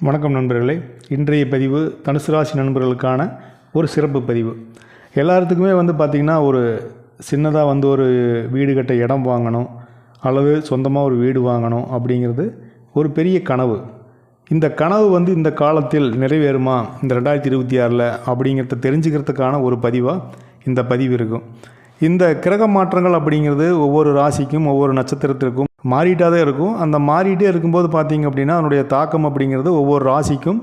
வணக்கம் நண்பர்களே. இன்றைய பதிவு தனுசு ராசி நண்பர்களுக்கான ஒரு சிறப்பு பதிவு. எல்லாத்துக்குமே வந்து பார்த்திங்கன்னா ஒரு சின்னதாக வந்து ஒரு வீடு கட்ட இடம் வாங்கணும் அல்லது சொந்தமாக ஒரு வீடு வாங்கணும் அப்படிங்கிறது ஒரு பெரிய கனவு. இந்த கனவு வந்து இந்த காலத்தில் நிறைவேறுமா? இந்த ரெண்டாயிரத்தி இருபத்தி ஆறில் அப்படிங்கிறத தெரிஞ்சுக்கிறதுக்கான ஒரு பதிவாக இந்த பதிவு இருக்கும். இந்த கிரக மாற்றங்கள் அப்படிங்கிறது ஒவ்வொரு ராசிக்கும் ஒவ்வொரு நட்சத்திரத்திற்கும் மாறிட்டே தான் இருக்கும். அந்த மாறிட்டே இருக்கும்போது பார்த்திங்க அப்படின்னா அதனுடைய தாக்கம் அப்படிங்கிறது ஒவ்வொரு ராசிக்கும்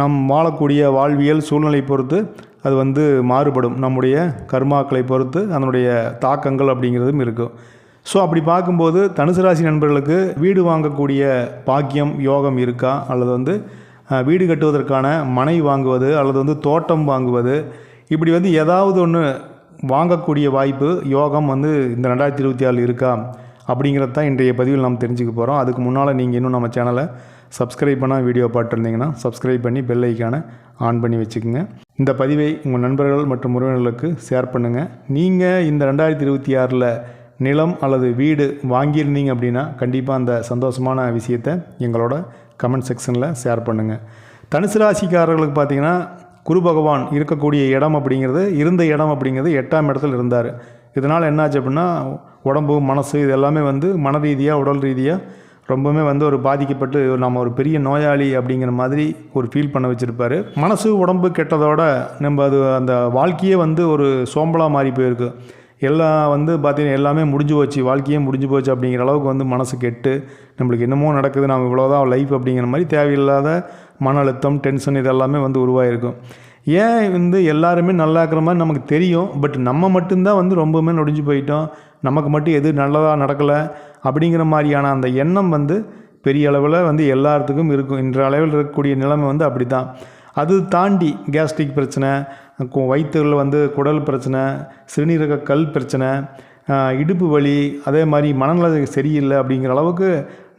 நம் வாழக்கூடிய வாழ்வியல் சூழ்நிலை பொறுத்து அது வந்து மாறுபடும். நம்முடைய கர்மாக்களை பொறுத்து அதனுடைய தாக்கங்கள் அப்படிங்கிறதும் இருக்கும். ஸோ அப்படி பார்க்கும்போது தனுசு ராசி நண்பர்களுக்கு வீடு வாங்கக்கூடிய பாக்கியம் யோகம் இருக்கா? அல்லது வந்து வீடு கட்டுவதற்கான மனை வாங்குவது அல்லது வந்து தோட்டம் வாங்குவது இப்படி வந்து ஏதாவது ஒன்று வாங்கக்கூடிய வாய்ப்பு யோகம் வந்து இந்த ரெண்டாயிரத்தி இருபத்தி ஆறு இருக்கா அப்படிங்கிறது தான் இன்றைய பதிவில் நாம் தெரிஞ்சுக்க போகிறோம் அதுக்கு முன்னால் நீங்கள் இன்னும் நம்ம சேனலை சப்ஸ்கிரைப் பண்ணால் வீடியோ பார்த்துருந்தீங்கன்னா சப்ஸ்கிரைப் பண்ணி பெல் ஐக்கானை ஆன் பண்ணி வச்சுக்கோங்க. இந்த பதிவை உங்கள் நண்பர்கள் மற்றும் உறவினர்களுக்கு ஷேர் பண்ணுங்கள் நீங்கள் இந்த ரெண்டாயிரத்தி இருபத்தி ஆறில் நிலம் அல்லது வீடு வாங்கியிருந்தீங்க அப்படின்னா கண்டிப்பாக அந்த சந்தோஷமான விஷயத்தை எங்களோட கமெண்ட் செக்ஷனில் ஷேர் பண்ணுங்கள் தனுசு ராசிக்காரர்களுக்கு பார்த்தீங்கன்னா குரு பகவான் இருக்கக்கூடிய இடம் அப்படிங்கிறது இருந்த இடம் அப்படிங்கிறது எட்டாம் இடத்துல இருந்தார். இதனால் என்னாச்சு அப்படின்னா உடம்பு மனசு இது எல்லாமே வந்து மன ரீதியாக உடல் ரீதியாக ரொம்பவுமே வந்து ஒரு பாதிக்கப்பட்டு நம்ம ஒரு பெரிய நோயாளி அப்படிங்கிற மாதிரி ஒரு ஃபீல் பண்ண வச்சுருப்பாரு. மனசு உடம்பு கெட்டதோட நம்ம அது அந்த வாழ்க்கையே வந்து ஒரு சோம்பலாக மாறி போயிருக்கு. எல்லாம் வந்து பார்த்தீங்கன்னா எல்லாமே முடிஞ்சு போச்சு வாழ்க்கையே முடிஞ்சு போச்சு அப்படிங்கிற அளவுக்கு வந்து மனசு கெட்டு நம்மளுக்கு என்னமோ நடக்குது நம்ம இவ்வளோதான் லைஃப் அப்படிங்கிற மாதிரி தேவையில்லாத மன அழுத்தம் டென்ஷன் இதெல்லாமே வந்து உருவாயிருக்கும். ஏன் வந்து எல்லாருமே நல்லா இருக்கிற மாதிரி நமக்கு தெரியும் பட் நம்ம மட்டும்தான் வந்து ரொம்பவுமே நொடிஞ்சு போயிட்டோம் நமக்கு மட்டும் எது நல்லதாக நடக்கலை அப்படிங்கிற மாதிரியான அந்த எண்ணம் வந்து பெரிய அளவில் வந்து எல்லாத்துக்கும் இருக்கும். இன்ற அளவில் இருக்கக்கூடிய நிலைமை வந்து அப்படி தான் அது தாண்டி கேஸ்ட்ரிக் பிரச்சனை கு- வயிற்றுல வந்து குடல் பிரச்சனை சிறுநீரக கல் பிரச்சனை இடுப்பு வலி அதே மாதிரி மனநல சரியில்லை அப்படிங்கிற அளவுக்கு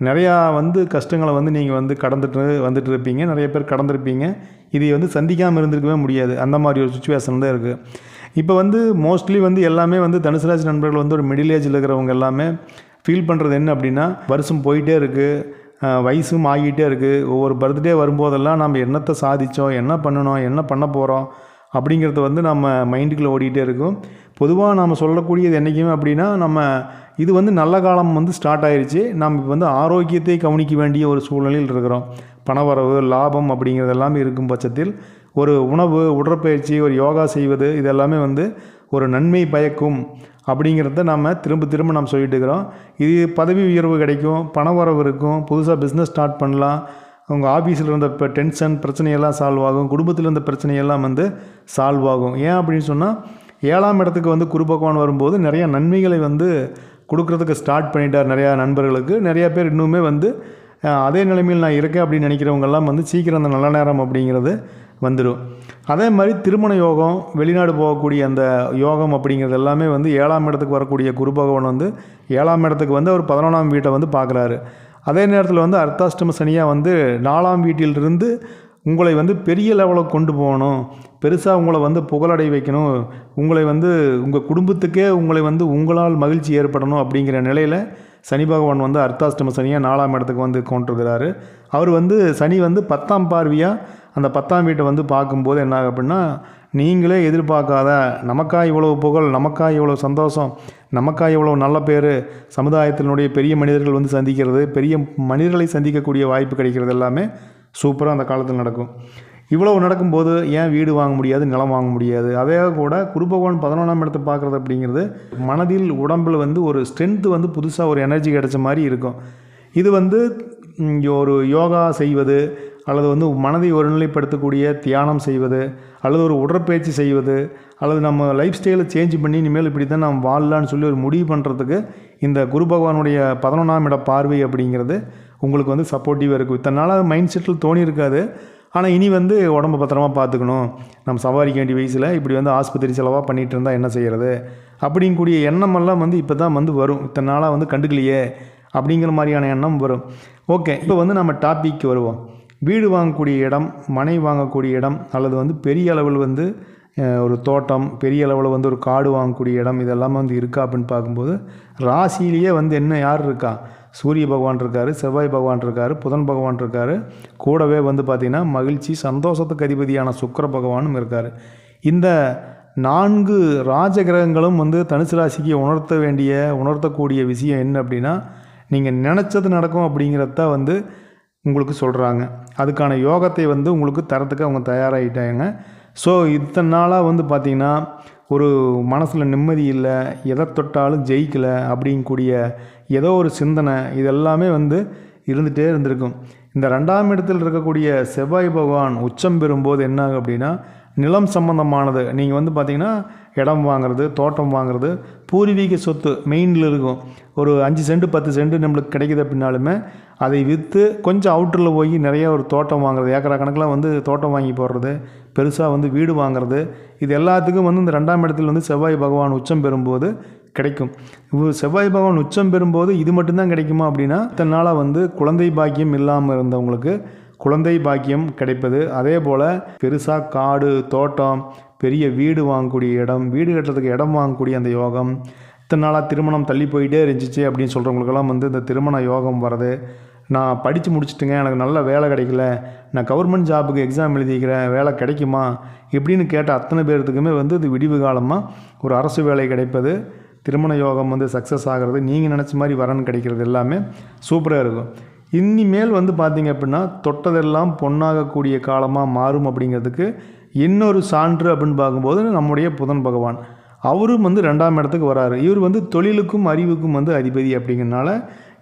நிறையா வந்து கஷ்டங்களை வந்து நீங்கள் வந்து கடந்துட்டு வந்துட்டு இருப்பீங்க. நிறைய பேர் கடந்திருப்பீங்க. இதை வந்து சந்திக்காமல் இருந்திருக்கவே முடியாது. அந்த மாதிரி ஒரு சுச்சுவேஷன் தான் இருக்குது இப்போ வந்து மோஸ்ட்லி வந்து எல்லாமே வந்து தனுசு நண்பர்கள் வந்து ஒரு மிடில் ஏஜில் இருக்கிறவங்க எல்லாமே ஃபீல் பண்ணுறது என்ன அப்படின்னா வருஷம் போயிட்டே இருக்குது வயசும் ஆகிட்டே இருக்குது ஒவ்வொரு பர்த்டே வரும்போதெல்லாம் நம்ம என்னத்தை சாதித்தோம் என்ன பண்ணணும் என்ன பண்ண போகிறோம் அப்படிங்கிறது வந்து நம்ம மைண்டுக்குள்ளே ஓடிக்கிட்டே இருக்கும். பொதுவாக நாம் சொல்லக்கூடியது என்றைக்குமே அப்படின்னா நம்ம இது வந்து நல்ல காலம் வந்து ஸ்டார்ட் ஆயிடுச்சு நம்ம இப்போ வந்து ஆரோக்கியத்தை கவனிக்க வேண்டிய ஒரு சூழ்நிலையில் இருக்கிறோம். பணவரவு லாபம் அப்படிங்கிறது எல்லாமே இருக்கும் பட்சத்தில் ஒரு உணவு உடற்பயிற்சி ஒரு யோகா செய்வது இதெல்லாமே வந்து ஒரு நன்மை பயக்கும் அப்படிங்கிறத நம்ம திரும்ப திரும்ப நம்ம சொல்லிட்டு இருக்கிறோம். இது பதவி உயர்வு கிடைக்கும் பணவரவு இருக்கும் புதுசாக பிஸ்னஸ் ஸ்டார்ட் பண்ணலாம். உங்கள் ஆஃபீஸில் இருந்த இப்போ டென்ஷன் பிரச்சனையெல்லாம் சால்வ் ஆகும். குடும்பத்தில் இருந்த பிரச்சனையெல்லாம் வந்து சால்வ் ஆகும். ஏன் அப்படின்னு சொன்னால் ஏழாம் இடத்துக்கு வந்து குரு பகவான் வரும்போது நிறைய நன்மைகளை வந்து கொடுக்கறதுக்கு ஸ்டார்ட் பண்ணிட்டார் நிறையா நண்பர்களுக்கு. நிறையா பேர் இன்னுமே வந்து அதே நிலைமையில் நான் இருக்கேன் அப்படின்னு நினைக்கிறவங்கெல்லாம் வந்து சீக்கிரம் அந்த நல்ல நேரம் அப்படிங்கிறது வந்துடும் அதே மாதிரி திருமண யோகம் வெளிநாடு போகக்கூடிய அந்த யோகம் அப்படிங்கிறது எல்லாமே வந்து ஏழாம் இடத்துக்கு வரக்கூடிய குரு பகவான் வந்து ஏழாம் இடத்துக்கு வந்து அவர் பதினொன்றாம் வீட்டை வந்து பார்க்குறாரு. அதே நேரத்தில் வந்து அர்த்தாஷ்டம சனியாக வந்து நாலாம் வீட்டிலிருந்து உங்களை வந்து பெரிய லெவலுக்கு கொண்டு போகணும். பெருசாக உங்களை வந்து புகழடை வைக்கணும். உங்களை வந்து உங்கள் குடும்பத்துக்கே உங்களை வந்து உங்களால் மகிழ்ச்சி ஏற்படணும் அப்படிங்கிற நிலையில் சனி பகவான் வந்து அர்த்தாஷ்டம சனியாக நாலாம் இடத்துக்கு வந்து கொண்டிருக்கிறாரு. அவர் வந்து சனி வந்து பத்தாம் பார்வையாக அந்த பத்தாம் வீட்டை வந்து பார்க்கும்போது என்ன ஆகும் அப்படின்னா நீங்களே எதிர்பார்க்காத நமக்கா இவ்வளோ புகழ் நமக்கா இவ்வளோ சந்தோஷம் நமக்கா இவ்வளோ நல்ல பேர் சமுதாயத்தினுடைய பெரிய மனிதர்கள் வந்து சந்திக்கிறது பெரிய மனிதர்களை சந்திக்கக்கூடிய வாய்ப்பு கிடைக்கிறது எல்லாமே சூப்பராக அந்த காலத்தில் நடக்கும். இவ்வளவு நடக்கும்போது ஏன் வீடு வாங்க முடியாது நிலம் வாங்க முடியாது? அதே கூட குருபகவான் பதினொன்றாம் இடத்தை பார்க்குறது அப்படிங்கிறது மனதில் உடம்பில் வந்து ஒரு ஸ்ட்ரென்த்து வந்து புதுசாக ஒரு எனர்ஜி கிடைச்ச மாதிரி இருக்கும். இது வந்து ஒரு யோகா செய்வது அல்லது வந்து மனதை ஒருநிலைப்படுத்தக்கூடிய தியானம் செய்வது அல்லது ஒரு உடற்பயிற்சி செய்வது அல்லது நம்ம லைஃப் ஸ்டைலை சேஞ்ச் பண்ணி இனிமேல் இப்படி தான் நம்ம வாழலான்னு சொல்லி ஒரு முடிவு பண்ணுறதுக்கு இந்த குரு பகவானுடைய பதினொன்றாம் இட பார்வை அப்படிங்கிறது உங்களுக்கு வந்து சப்போர்ட்டிவாக இருக்கும் இத்தனை நாளாக மைண்ட் செட்டில் தோணி இருக்காது. ஆனால் இனி வந்து உடம்ப பத்திரமா பார்த்துக்கணும். நம்ம சவாரிக்க வேண்டிய வயசில் இப்படி வந்து ஆஸ்பத்திரி செலவாக பண்ணிகிட்டு இருந்தால் என்ன செய்கிறது அப்படிங்கக்கூடிய எண்ணமெல்லாம் வந்து இப்போ தான் வந்து வரும். இத்தனை நாளாக வந்து கண்டுக்கலையே அப்படிங்கிற மாதிரியான எண்ணம் வரும். ஓகே இப்போ வந்து நம்ம டாபிக் வருவோம். வீடு வாங்கக்கூடிய இடம் மனை வாங்கக்கூடிய இடம் அல்லது வந்து பெரிய அளவில் வந்து ஒரு தோட்டம் பெரிய அளவில் வந்து ஒரு காடு வாங்கக்கூடிய இடம் இதெல்லாம் வந்து இருக்கா அப்படின்னு பார்க்கும்போது ராசியிலேயே வந்து என்ன யார் இருக்கா? சூரிய பகவான் இருக்கார் செவ்வாய் பகவான் இருக்கார் புதன் பகவான் இருக்கார். கூடவே வந்து பார்த்திங்கன்னா மகிழ்ச்சி சந்தோஷத்துக்கு அதிபதியான சுக்கிர பகவானும் இருக்கார். இந்த நான்கு ராஜகிரகங்களும் வந்து தனுசு ராசிக்கு உணர்த்த வேண்டிய உணர்த்தக்கூடிய விஷயம் என்ன அப்படின்னா நீங்கள் நினச்சது நடக்கும் அப்படிங்கிறத வந்து உங்களுக்கு சொல்கிறாங்க அதுக்கான யோகத்தை வந்து உங்களுக்கு தரத்துக்கு அவங்க தயாராகிட்டாங்க ஸோ இத்தனை நாளாக வந்து பார்த்திங்கன்னா ஒரு மனசில் நிம்மதி இல்லை எதை தொட்டாலும் ஜெயிக்கலை அப்படிங்கக்கூடிய ஏதோ ஒரு சிந்தனை இதெல்லாமே வந்து இருந்துகிட்டே இருந்திருக்கும். இந்த ரெண்டாம் இடத்தில் இருக்கக்கூடிய செவ்வாய் பகவான் உச்சம் பெறும்போது என்ன ஆகும் அப்படின்னா நிலம் சம்பந்தமானது. நீங்கள் வந்து பார்த்தீங்கன்னா இடம் வாங்குறது தோட்டம் வாங்குறது பூர்வீக சொத்து மெயினில் இருக்கும். ஒரு அஞ்சு சென்ட் பத்து சென்ட் நம்மளுக்கு கிடைக்கிது அப்படின்னாலுமே அதை விற்று கொஞ்சம் அவுட்டரில் போய் நிறைய ஒரு தோட்டம் வாங்குறது. ஏக்கரா கணக்கில் வந்து தோட்டம் வாங்கி போடுறது பெருசாக வந்து வீடு வாங்குறது இது எல்லாத்துக்கும் வந்து இந்த ரெண்டாம் இடத்துல வந்து செவ்வாய் பகவான் உச்சம் பெறும்போது கிடைக்கும். செவ்வாய் பகவான் உச்சம் பெறும்போது இது மட்டும்தான் கிடைக்குமா அப்படின்னா இத்தனை நாளாக வந்து குழந்தை பாக்கியம் இல்லாமல் இருந்தவங்களுக்கு குழந்தை பாக்கியம் கிடைப்பது. அதே போல் பெருசாக காடு தோட்டம் பெரிய வீடு வாங்கக்கூடிய இடம் வீடு கட்டுறதுக்கு இடம் வாங்கக்கூடிய அந்த யோகம் இத்தனை நாளாக திருமணம் தள்ளி போயிட்டே இருந்துச்சு அப்படின்னு சொல்கிறவங்களுக்கெல்லாம் வந்து இந்த திருமண யோகம் வர்றது நான் படித்து முடிச்சுட்டுங்க எனக்கு நல்ல வேலை கிடைக்கல. நான் கவர்மெண்ட் ஜாபுக்கு எக்ஸாம் எழுதிக்கிறேன் வேலை கிடைக்குமா? இப்படின்னு கேட்ட அத்தனை பேர்த்துக்குமே வந்து இது விடிவு காலமாக ஒரு அரசு வேலை கிடைப்பது. திருமண யோகம் வந்து சக்ஸஸ் ஆகிறது நீங்கள் நினச்ச மாதிரி வரன் கிடைக்கிறது எல்லாமே சூப்பராக இருக்கும். இனிமேல் வந்து பார்த்தீங்க அப்படின்னா தொட்டதெல்லாம் பொன்னாகக்கூடிய காலமாக மாறும் அப்படிங்கிறதுக்கு இன்னொரு சான்று அப்படின்னு பார்க்கும்போது நம்முடைய புதன் பகவான். அவரும் வந்து ரெண்டாம் இடத்துக்கு வராரு. இவர் வந்து தொழிலுக்கும் அறிவுக்கும் வந்து அதிபதி அப்படிங்கிறனால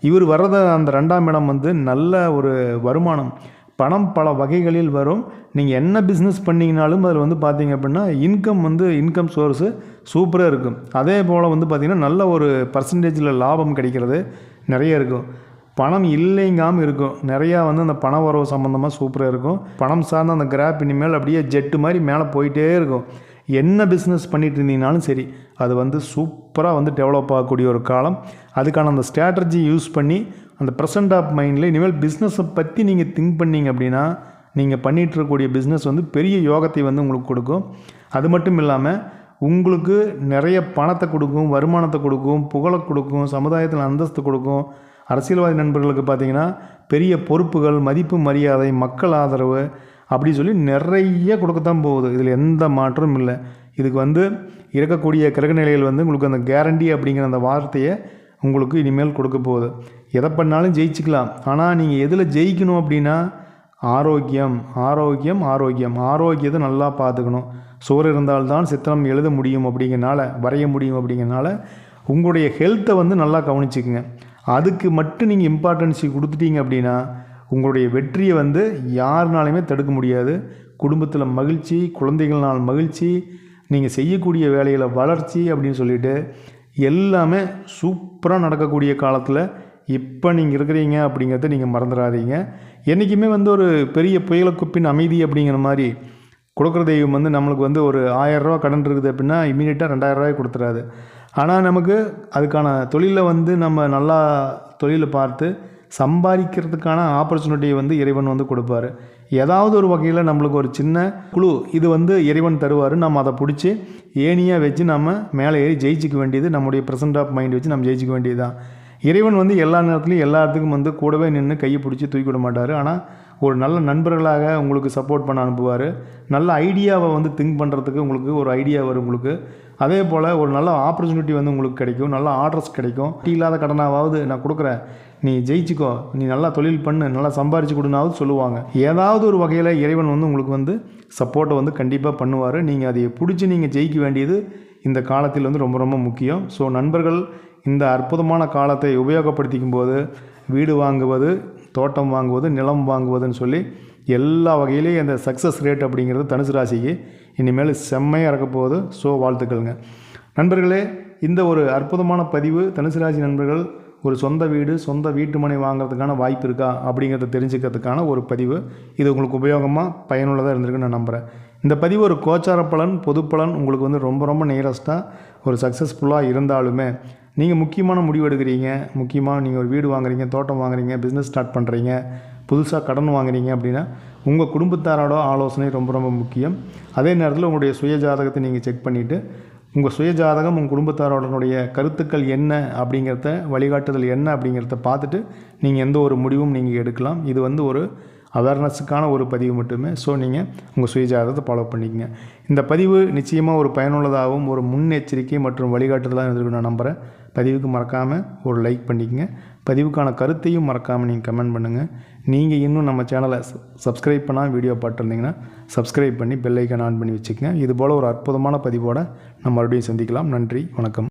இவர் வர்றதை அந்த ரெண்டாம் இடம் வந்து நல்ல ஒரு வருமானம். பணம் பல வகைகளில் வரும். நீங்கள் என்ன பிஸ்னஸ் பண்ணிங்கனாலும் அதில் வந்து பார்த்தீங்க அப்படின்னா இன்கம் வந்து இன்கம் சோர்ஸு சூப்பராக இருக்கும். அதே போல் வந்து பார்த்திங்கன்னா நல்ல ஒரு பர்சன்டேஜில் லாபம் கிடைக்கிறது நிறைய இருக்கும். பணம் இல்லைங்காமல் இருக்கும். நிறையா வந்து அந்த பண வரவு சம்மந்தமாக சூப்பராக இருக்கும். பணம் சார்ந்த அந்த கிராப் இனிமேல் அப்படியே ஜெட்டு மாதிரி மேலே போயிட்டே இருக்கும். என்ன பிஸ்னஸ் பண்ணிட்டு இருந்தீங்கனாலும் சரி அது வந்து சூப்பராக வந்து டெவலப் ஆகக்கூடிய ஒரு காலம். அதுக்கான அந்த ஸ்ட்ராட்டஜி யூஸ் பண்ணி அந்த ப்ரெசன்ட் ஆஃப் மைண்டில் இனிமேல் பிஸ்னஸை பற்றி நீங்கள் திங்க் பண்ணீங்க அப்படின்னா நீங்கள் பண்ணிகிட்டு இருக்கக்கூடிய பிஸ்னஸ் வந்து பெரிய யோகத்தை வந்து உங்களுக்கு கொடுக்கும். அது மட்டும் இல்லாமல் உங்களுக்கு நிறைய பணத்தை கொடுக்கும் வருமானத்தை கொடுக்கும் புகழை கொடுக்கும் சமுதாயத்தில் அந்தஸ்து கொடுக்கும். அரசியல்வாதி நண்பர்களுக்கு பார்த்தீங்கன்னா பெரிய பொறுப்புகள் மதிப்பு மரியாதை மக்கள் ஆதரவு அப்படி சொல்லி நிறைய கொடுக்கத்தான் போகுது. இதில் எந்த மாற்றமும் இல்லை. இதுக்கு வந்து இருக்கக்கூடிய கிரகநிலைகள் வந்து உங்களுக்கு அந்த கேரண்டி அப்படிங்கிற அந்த வார்த்தையை உங்களுக்கு இனிமேல் கொடுக்க போகுது. எதை பண்ணாலும் ஜெயிச்சுக்கலாம். ஆனால் நீங்கள் எதில் ஜெயிக்கணும் அப்படின்னா ஆரோக்கியம் ஆரோக்கியம் ஆரோக்கியம். ஆரோக்கியத்தை நல்லா பார்த்துக்கணும். சுவர் இருந்தால்தான் சித்திரம் எழுத முடியும் அப்படிங்கிறனால வரைய முடியும் அப்படிங்கிறனால உங்களுடைய ஹெல்த்தை வந்து நல்லா கவனிச்சுக்குங்க. அதுக்கு மட்டும் நீங்கள் இம்பார்ட்டன்ஸி கொடுத்துட்டீங்க அப்படின்னா உங்களுடைய வெற்றியை வந்து யாருனாலையுமே தடுக்க முடியாது. குடும்பத்தில் மகிழ்ச்சி குழந்தைகள்னால் மகிழ்ச்சி நீங்கள் செய்யக்கூடிய வேலையில் வளர்ச்சி அப்படின்னு சொல்லிட்டு எல்லாமே சூப்பராக நடக்கக்கூடிய காலத்தில் இப்போ நீங்கள் இருக்கிறீங்க அப்படிங்கிறத நீங்கள் மறந்துடாதீங்க. என்றைக்குமே வந்து ஒரு பெரிய புயல குப்பின் அமைதி அப்படிங்கிற மாதிரி கொடுக்குற தெய்வம் வந்து நம்மளுக்கு வந்து ஒரு ஆயரூவா கடன் இருக்குது அப்படின்னா இமீடியட்டாக ரெண்டாயிரரூவாய் கொடுத்துறாது. ஆனால் நமக்கு அதுக்கான தொழிலில் வந்து நம்ம நல்லா தொழிலை பார்த்து சம்பாதிக்கிறதுக்கான ஆப்பர்ச்சுனிட்டியை வந்து இறைவன் வந்து கொடுப்பாரு. ஏதாவது ஒரு வகையில் நம்மளுக்கு ஒரு சின்ன குழு இது வந்து இறைவன் தருவார். நம்ம அதை பிடிச்சி ஏனியாக வச்சு நம்ம மேலே ஏறி ஜெயிச்சிக்க வேண்டியது நம்முடைய ப்ரெசன்ட் ஆஃப் மைண்ட் வச்சு நம்ம ஜெயிச்சிக்க வேண்டியது தான் இறைவன் வந்து எல்லா நேரத்துலையும் எல்லா இடத்துக்கும் வந்து கூடவே நின்று கையை பிடிச்சி தூக்கி விட மாட்டார். ஆனால் ஒரு நல்ல நண்பர்களாக உங்களுக்கு சப்போர்ட் பண்ண அனுப்புவார். நல்ல ஐடியாவை வந்து திங்க் பண்ணுறதுக்கு உங்களுக்கு ஒரு ஐடியா வரும் உங்களுக்கு. அதே போல் ஒரு நல்ல ஆப்பர்ச்சுனிட்டி வந்து உங்களுக்கு கிடைக்கும். நல்ல ஆர்டர்ஸ் கிடைக்கும். டீ இல்லாத கடனாவது நான் கொடுக்குறேன். நீ ஜெயிச்சுக்கோ நீ நல்லா தொழில் பண்ணு நல்லா சம்பாரிச்சு கொடுனாவது சொல்லுவாங்க. ஏதாவது ஒரு வகையில் இறைவன் வந்து உங்களுக்கு வந்து சப்போர்ட்டை வந்து கண்டிப்பாக பண்ணுவார். நீங்கள் அதை பிடிச்சி நீங்கள் ஜெயிக்க வேண்டியது இந்த காலத்தில் வந்து ரொம்ப ரொம்ப முக்கியம். ஸோ நண்பர்கள் இந்த அற்புதமான காலத்தை உபயோகப்படுத்திக்கும் போது வீடு வாங்குவது தோட்டம் வாங்குவது நிலம் வாங்குவதுன்னு சொல்லி எல்லா வகையிலையும் அந்த சக்ஸஸ் ரேட் அப்படிங்கிறது தனுசு ராசிக்கு இனிமேல் செம்மையாக இருக்க போகுது. ஸோ வாழ்த்துக்கள்ங்க. நண்பர்களே இந்த ஒரு அற்புதமான பதிவு தனுசு ராசி நண்பர்கள் ஒரு சொந்த வீடு சொந்த வீட்டு மனை வாங்குறதுக்கான வாய்ப்பு இருக்கா அப்படிங்கிறத தெரிஞ்சுக்கிறதுக்கான ஒரு பதிவு. இது உங்களுக்கு உபயோகமாக பயனுள்ளதாக இருந்திருக்குன்னு நான் நம்புகிறேன் இந்த பதிவு ஒரு கோச்சார பலன் பொதுப்பலன் உங்களுக்கு வந்து ரொம்ப ரொம்ப நியரஸ்ட்டாக ஒரு சக்ஸஸ்ஃபுல்லாக இருந்தாலுமே நீங்கள் முக்கியமான முடிவு எடுக்கிறீங்க முக்கியமாக நீங்கள் ஒரு வீடு வாங்குறீங்க தோட்டம் வாங்குறீங்க பிஸ்னஸ் ஸ்டார்ட் பண்ணுறீங்க புதுசாக கடன் வாங்குறீங்க அப்படின்னா உங்கள் குடும்பத்தாரோட ஆலோசனை ரொம்ப ரொம்ப முக்கியம். அதே நேரத்தில் உங்களுடைய சுய ஜாதகத்தை நீங்கள் செக் பண்ணிவிட்டு உங்கள் சுயஜாதகம் உங்கள் குடும்பத்தாரோடனுடைய கருத்துக்கள் என்ன அப்படிங்கிறத வழிகாட்டுதல் என்ன அப்படிங்கிறத பார்த்துட்டு நீங்கள் எந்த ஒரு முடிவும் நீங்கள் எடுக்கலாம். இது வந்து ஒரு அவேர்னஸுக்கான ஒரு பதிவு மட்டுமே. ஸோ நீங்கள் உங்கள் சுயஜாதகத்தை ஃபாலோ பண்ணிக்கங்க. இந்த பதிவு நிச்சயமாக ஒரு பயனுள்ளதாகவும் ஒரு முன்னெச்சரிக்கை மற்றும் வழிகாட்டுதலாக இருந்திருக்கு நான் நம்புகிறேன் பதிவுக்கு மறக்காமல் ஒரு லைக் பண்ணிக்கங்க. பதிவுக்கான கருத்தையும் மறக்காமல் நீங்கள் கமெண்ட் பண்ணுங்கள் நீங்கள் இன்னும் நம்ம சேனலை சப்ஸ்கிரைப் பண்ணால் வீடியோ பார்த்துருந்தீங்கன்னா சப்ஸ்கிரைப் பண்ணி பெல் ஆன் பண்ணி வச்சுக்கோங்க. இது போல் ஒரு அற்புதமான பதிவோடு நம்ம மறுபடியும் சந்திக்கலாம். நன்றி வணக்கம்.